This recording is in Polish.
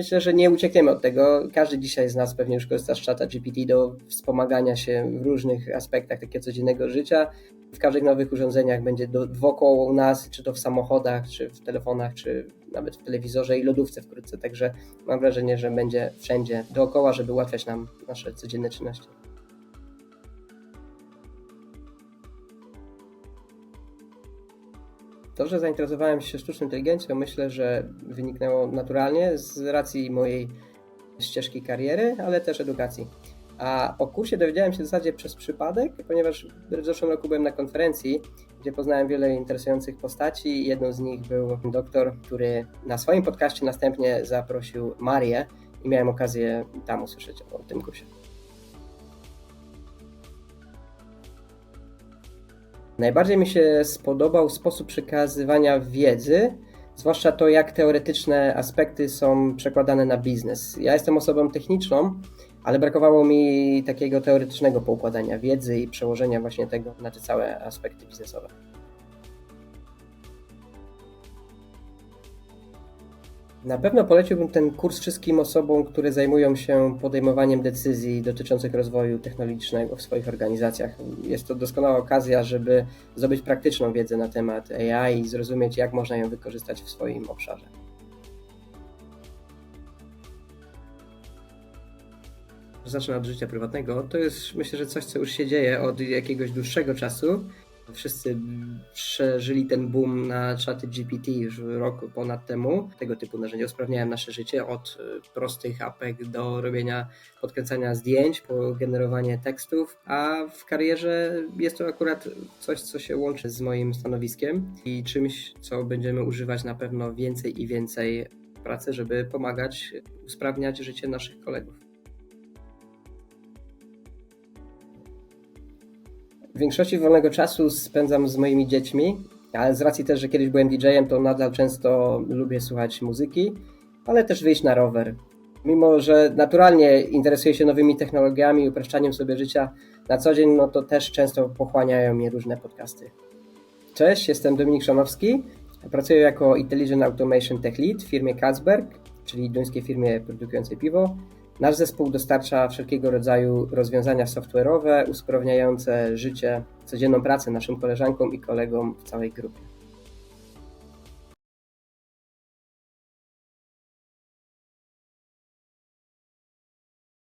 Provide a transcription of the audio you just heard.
Myślę, że nie uciekniemy od tego. Każdy dzisiaj z nas pewnie już korzysta z czata GPT do wspomagania się w różnych aspektach takiego codziennego życia. W każdych nowych urządzeniach będzie do, wokoło nas, czy to w samochodach, czy w telefonach, czy nawet w telewizorze i lodówce wkrótce. Także mam wrażenie, że będzie wszędzie dookoła, żeby ułatwiać nam nasze codzienne czynności. To, że zainteresowałem się sztuczną inteligencją, myślę, że wyniknęło naturalnie z racji mojej ścieżki kariery, ale też edukacji. A o kursie dowiedziałem się w zasadzie przez przypadek, ponieważ w zeszłym roku byłem na konferencji, gdzie poznałem wiele interesujących postaci. Jedną z nich był doktor, który na swoim podcaście następnie zaprosił Marię i miałem okazję tam usłyszeć o tym kursie. Najbardziej mi się spodobał sposób przekazywania wiedzy, zwłaszcza to, jak teoretyczne aspekty są przekładane na biznes. Ja jestem osobą techniczną, ale brakowało mi takiego teoretycznego poukładania wiedzy i przełożenia właśnie tego na te całe aspekty biznesowe. Na pewno poleciłbym ten kurs wszystkim osobom, które zajmują się podejmowaniem decyzji dotyczących rozwoju technologicznego w swoich organizacjach. Jest to doskonała okazja, żeby zdobyć praktyczną wiedzę na temat AI i zrozumieć, jak można ją wykorzystać w swoim obszarze. Zacznę od życia prywatnego. To jest myślę, że coś, co już się dzieje od jakiegoś dłuższego czasu. Wszyscy przeżyli ten boom na czaty GPT już rok ponad temu. Tego typu narzędzia usprawniają nasze życie od e, prostych apek do robienia, podkręcania zdjęć, po generowanie tekstów, a w karierze jest to akurat coś, co się łączy z moim stanowiskiem i czymś, co będziemy używać na pewno więcej i więcej w pracy, żeby pomagać usprawniać życie naszych kolegów. Większości wolnego czasu spędzam z moimi dziećmi, ale z racji też, że kiedyś byłem DJ-em, to nadal często lubię słuchać muzyki, ale też wyjść na rower. Mimo, że naturalnie interesuję się nowymi technologiami, upraszczaniem sobie życia na co dzień, no to też często pochłaniają mnie różne podcasty. Cześć, jestem Dominik Szanowski. Pracuję jako Intelligent Automation Tech Lead w firmie Kacberg, czyli duńskiej firmie produkującej piwo. Nasz zespół dostarcza wszelkiego rodzaju rozwiązania software'owe usprawniające życie, codzienną pracę naszym koleżankom i kolegom w całej grupie.